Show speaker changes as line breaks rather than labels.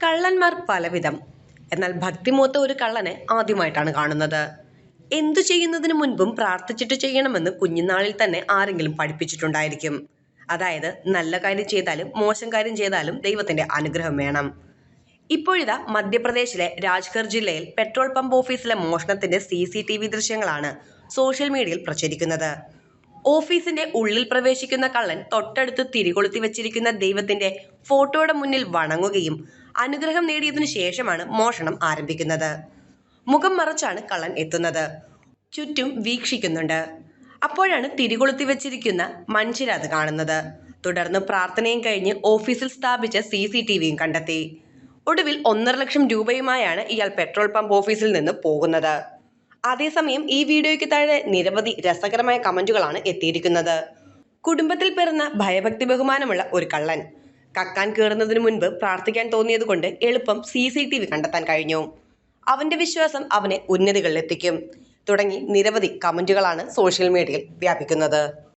കള്ളന്മാർ പലവിധം. എന്നാൽ ഭക്തിമൂത്ത ഒരു കള്ളനെ ആദ്യമായിട്ടാണ് കാണുന്നത്. എന്തു ചെയ്യുന്നതിന് മുൻപും പ്രാർത്ഥിച്ചിട്ട് ചെയ്യണമെന്ന് കുഞ്ഞുനാളിൽ തന്നെ ആരെങ്കിലും പഠിപ്പിച്ചിട്ടുണ്ടായിരിക്കും. അതായത് നല്ല കാര്യം ചെയ്താലും മോശം കാര്യം ചെയ്താലും ദൈവത്തിന്റെ അനുഗ്രഹം വേണം. ഇപ്പോഴിതാ മധ്യപ്രദേശിലെ രാജ്ഗർ ജില്ലയിൽ പെട്രോൾ പമ്പ് ഓഫീസിലെ മോഷണത്തിന്റെ സി സി ടി വി ദൃശ്യങ്ങളാണ് സോഷ്യൽ മീഡിയയിൽ പ്രചരിക്കുന്നത്. ഓഫീസിന്റെ ഉള്ളിൽ പ്രവേശിക്കുന്ന കള്ളൻ തൊട്ടടുത്ത് തിരികൊളുത്തി വെച്ചിരിക്കുന്ന ദൈവത്തിന്റെ ഫോട്ടോയുടെ മുന്നിൽ വണങ്ങുകയും അനുഗ്രഹം നേടിയതിനു ശേഷമാണ് മോഷണം ആരംഭിക്കുന്നത്. മുഖം മറച്ചാണ് കള്ളൻ എത്തുന്നത്. ചുറ്റും വീക്ഷിക്കുന്നുണ്ട്. അപ്പോഴാണ് തിരികൊളുത്തി വെച്ചിരിക്കുന്ന മനുഷ്യർ അത് കാണുന്നത്. തുടർന്ന് പ്രാർത്ഥനയും കഴിഞ്ഞ് ഓഫീസിൽ സ്ഥാപിച്ച സി സി ടി വിയും കണ്ടെത്തി. ഒടുവിൽ ഒന്നര ലക്ഷം രൂപയുമായാണ് ഇയാൾ പെട്രോൾ പമ്പ് ഓഫീസിൽ നിന്ന് പോകുന്നത്. അതേസമയം ഈ വീഡിയോയ്ക്ക് താഴെ നിരവധി രസകരമായ കമന്റുകളാണ് എത്തിയിരിക്കുന്നത്. കുടുംബത്തിൽ പിറന്ന ഭയഭക്തി ബഹുമാനമുള്ള ഒരു കള്ളൻ. കക്കാൻ കയറുന്നതിന് മുൻപ് പ്രാർത്ഥിക്കാൻ തോന്നിയത് കൊണ്ട് എളുപ്പം സി സി ടി വി കണ്ടെത്താൻ കഴിഞ്ഞു. അവന്റെ വിശ്വാസം അവനെ ഉന്നതികളിലെത്തിക്കും. തുടങ്ങി നിരവധി കമന്റുകളാണ് സോഷ്യൽ മീഡിയയിൽ വ്യാപിക്കുന്നത്.